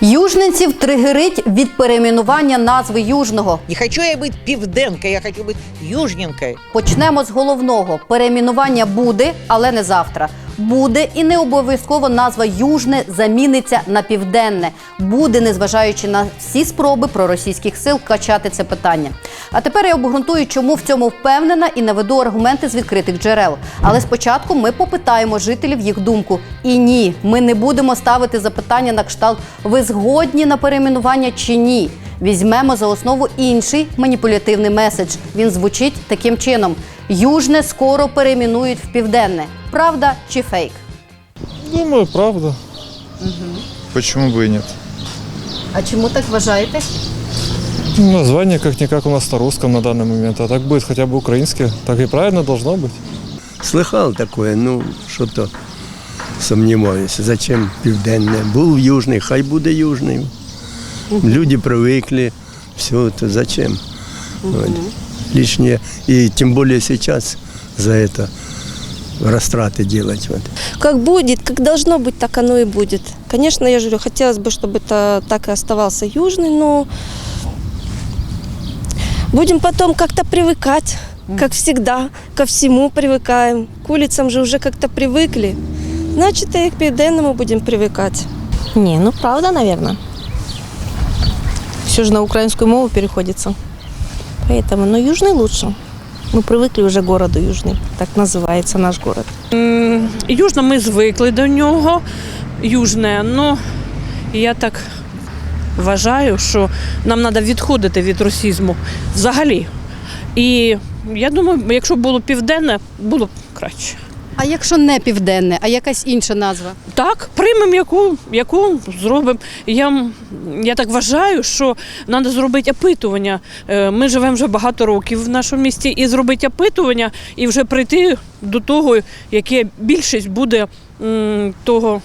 Южненців тригерить від перейменування назви Южного. Не хочу я бути південкою, я хочу бути южненкой. Почнемо з головного: перейменування буде, але не завтра. Буде і не обов'язково назва Южне заміниться на південне. Буде, незважаючи на всі спроби проросійських сил качати це питання. А тепер я обґрунтую, чому в цьому впевнена і наведу аргументи з відкритих джерел. Але спочатку ми попитаємо жителів їх думку. І ні, ми не будемо ставити запитання на кшталт ви згодні на перейменування чи ні. Візьмемо за основу інший маніпулятивний меседж. Він звучить таким чином: Южне скоро перейменують в південне. Правда чи фейк? Думаю, правда. Почему бы и нет? А чому так вважаєте? Название как-никак у нас на русском на данный момент, а так будет хотя бы украинское. Так и правильно должно быть. Слыхал такое, ну, що-то сумніваюся. Зачем південне? Був южний, хай буде южний. Люди привикли, все, то зачем? Вот. Лишнее. И тем более сейчас за это растраты делать. Вот. Как будет, как должно быть, так оно и будет. Конечно, я же говорю, хотелось бы, чтобы это так и оставался южный, но будем потом как-то привыкать, как всегда, ко всему привыкаем. К улицам же уже как-то привыкли. Значит, и к південному будем привыкать. Не, ну правда, наверное. Все же на украинскую мову переходится. Поэтому, ну, южный лучше. Мы привыкли уже к городу Южный, так называется наш город. М, Южно ми звикли до нього. Южне, ну я так вважаю, що нам треба відходити від росізму взагалі. І я думаю, якщо б було південне, було б краще. А якщо не південне, а якась інша назва? Так, приймемо яку, яку зробимо. Я, я так вважаю, що треба зробити опитування. Е, Ми живемо вже багато років в нашому місті, і зробити опитування, і вже прийти до того, яке більшість буде того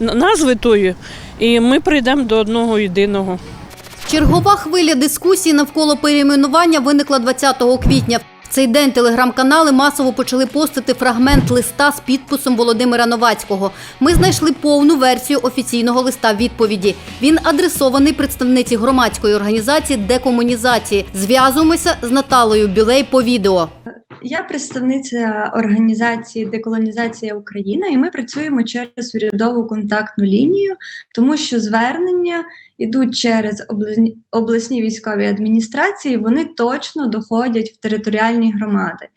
назви тої, і ми прийдемо до одного єдиного. Чергова хвиля дискусії навколо перейменування виникла 20 квітня. Цей день телеграм-канали масово почали постити фрагмент листа з підписом Володимира Новацького. Ми знайшли повну версію офіційного листа відповіді. Він адресований представниці громадської організації декомунізації. Зв'язуємося з Наталою Білей по відео. Я представниця організації Деколонізація Україна, і ми працюємо через урядову контактну лінію, тому що звернення йдуть через обласні, обласні військові адміністрації, вони точно доходять в територіальні громади.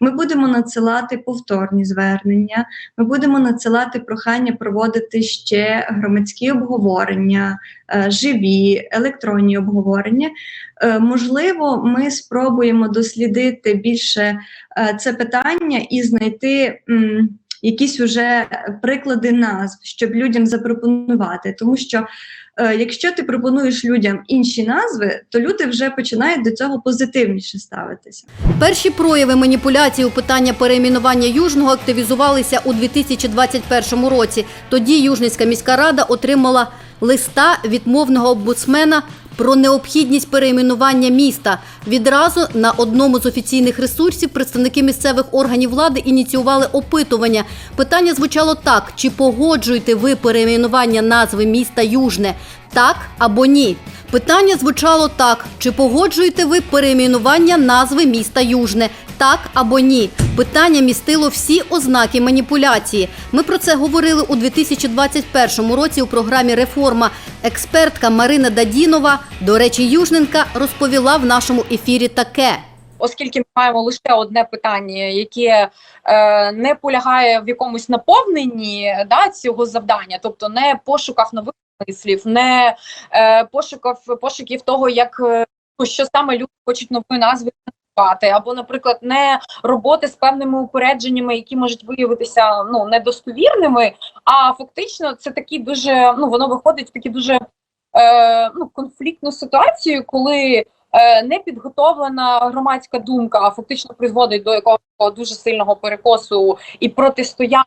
Ми будемо надсилати повторні звернення, ми будемо надсилати прохання проводити ще громадські обговорення, е, живі, електронні обговорення. Е, Можливо, ми спробуємо дослідити більше е, це питання і знайти якісь уже приклади назв, щоб людям запропонувати. Тому що е, якщо ти пропонуєш людям інші назви, то люди вже починають до цього позитивніше ставитися. Перші прояви маніпуляції у питання перейменування Южного активізувалися у 2021 році. Тоді Южницька міська рада отримала листа від мовного про необхідність перейменування міста. Відразу на одному з офіційних ресурсів представники місцевих органів влади ініціювали опитування. Питання звучало так: чи погоджуєте ви перейменування назви міста Южне? Так або ні? Питання звучало так: чи погоджуєте ви перейменування назви міста Южне? Так або ні? Питання містило всі ознаки маніпуляції. Ми про це говорили у 2021 році у програмі Реформа. Експертка Марина Дадінова, до речі, Южненка, розповіла в нашому ефірі таке. оскільки ми маємо лише одне питання, яке е, не полягає в якомусь наповненні да, цього завдання, тобто не пошуках нових мислів, не е, пошуків, пошуків того, як е, що саме люди хочуть нової назви назвати, або, наприклад, не роботи з певними упередженнями, які можуть виявитися ну недостовірними. А фактично це такі дуже ну воно виходить в такі дуже е, ну, конфліктну ситуацію, коли е, не підготовлена громадська думка фактично призводить до якогось дуже сильного перекосу і протистояння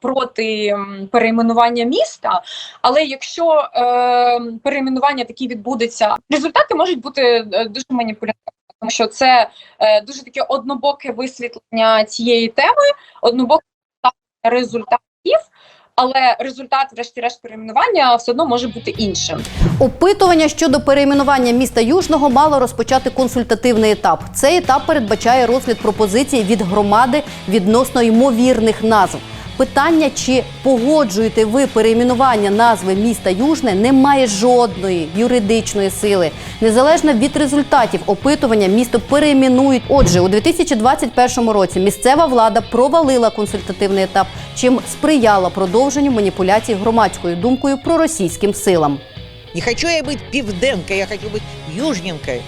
проти перейменування міста. Але якщо е, перейменування таке відбудеться, результати можуть бути е, дуже маніпулятивними. Тому що це е, дуже таке однобоке висвітлення цієї теми, однобоке результатів. але результат, врешті-решт, перейменування все одно може бути іншим. Опитування щодо перейменування міста Южного мало розпочати консультативний етап. Цей етап передбачає розгляд пропозицій від громади відносно ймовірних назв. Питання, чи погоджуєте ви перейменування назви міста Южне, не має жодної юридичної сили. Незалежно від результатів опитування, місто перейменують. Отже, у 2021 році місцева влада провалила консультативний етап, чим сприяла продовженню маніпуляцій громадською думкою проросійським силам. Не хочу я быть пивденкой, я хочу быть южненкой.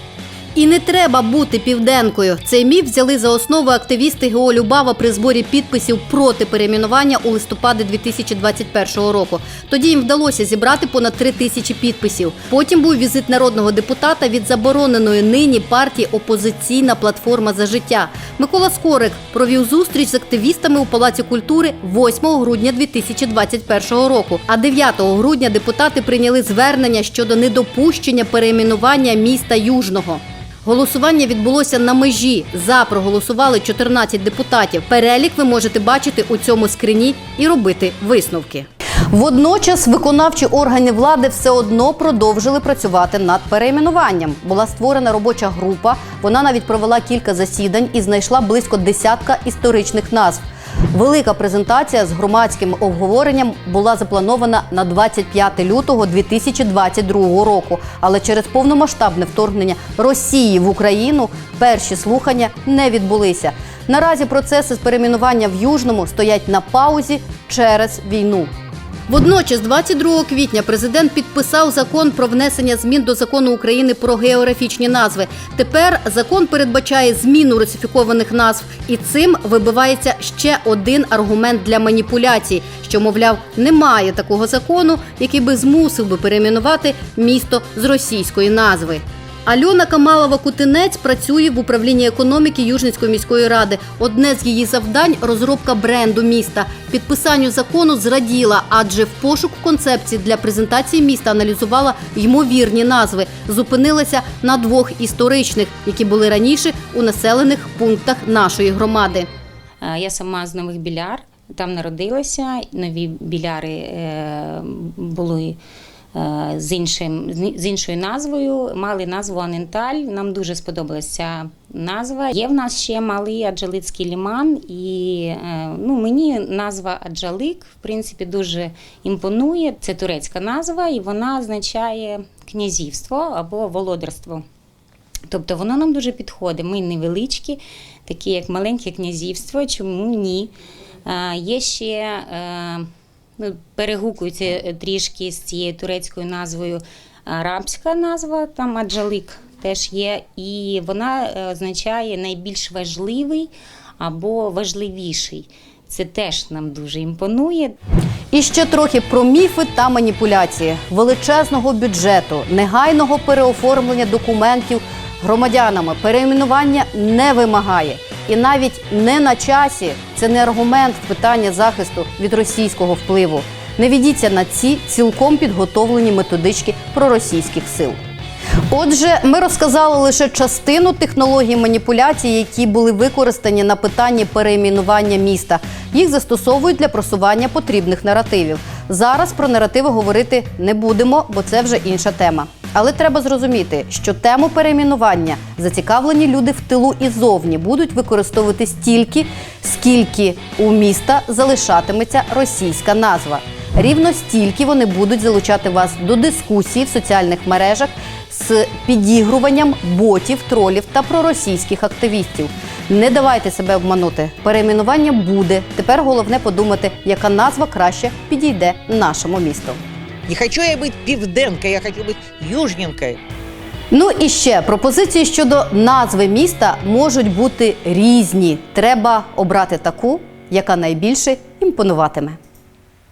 І не треба бути південкою. Цей міф взяли за основу активісти ГО Любава при зборі підписів проти перейменування у листопаді 2021 року. Тоді їм вдалося зібрати понад три тисячі підписів. Потім був візит народного депутата від забороненої нині партії Опозиційна платформа за життя. Микола Скорик провів зустріч з активістами у Палаці культури 8 грудня 2021 року. А 9 грудня депутати прийняли звернення щодо недопущення перейменування міста Южного. Голосування відбулося на межі. За проголосували 14 депутатів. Перелік ви можете бачити у цьому скрині і робити висновки. Водночас виконавчі органи влади все одно продовжили працювати над перейменуванням. Була створена робоча група. Вона навіть провела кілька засідань і знайшла близько десятка історичних назв. Велика презентація з громадським обговоренням була запланована на 25 лютого 2022 року. Але через повномасштабне вторгнення Росії в Україну перші слухання не відбулися. Наразі процеси з перейменування в Южному стоять на паузі через війну. Водночас, 22 квітня, президент підписав закон про внесення змін до закону України про географічні назви. Тепер закон передбачає зміну русифікованих назв, і цим вибивається ще один аргумент для маніпуляцій, що мовляв немає такого закону, який би змусив би перейменувати місто з російської назви. Альона Камалова-Кутинець працює в управлінні економіки Южницької міської ради. Одне з її завдань розробка бренду міста. Підписанню закону зраділа, адже в пошук концепції для презентації міста аналізувала ймовірні назви. Зупинилася на двох історичних, які були раніше у населених пунктах нашої громади. Е, Я сама з Нових Біляр, там народилася. Нові біляри е, були з, іншим, з іншою назвою, мали назву Аненталь. Нам дуже сподобалася назва. Є в нас ще малий Аджалицький ліман, і е, ну, мені назва Аджалик в принципі дуже імпонує. Це турецька назва, і вона означає князівство або володарство. Тобто воно нам дуже підходить. Ми невеличкі, такі як маленьке князівство. Чому ні? Е, є ще е, перегукуються трішки з цією турецькою назвою арабська назва, там аджалик теж є, і вона е, означає найбільш важливий або важливіший. Це теж нам дуже імпонує. І ще трохи про міфи та маніпуляції величезного бюджету, негайного переоформлення документів громадянами. Перейменування не вимагає. І навіть не на часі це не аргумент в питання захисту від російського впливу. Не ведіться на ці цілком підготовлені методички проросійських сил. Отже, ми розказали лише частину технологій маніпуляцій, які були використані на питанні перейменування міста. Їх застосовують для просування потрібних наративів. Зараз про наративи говорити не будемо, бо це вже інша тема. Але треба зрозуміти, що тему перейменування зацікавлені люди в тилу і зовні будуть використовувати стільки, скільки у міста залишатиметься російська назва. Рівно стільки вони будуть залучати вас до дискусії в соціальних мережах з підігруванням ботів, тролів та проросійських активістів. Не давайте себе обманути. Перейменування буде. Тепер головне подумати, яка назва краще підійде нашому місту. Не хочу я бути південкою, я хочу бути южненькою. Ну і ще пропозиції щодо назви міста можуть бути різні. Треба обрати таку, яка найбільше імпонуватиме.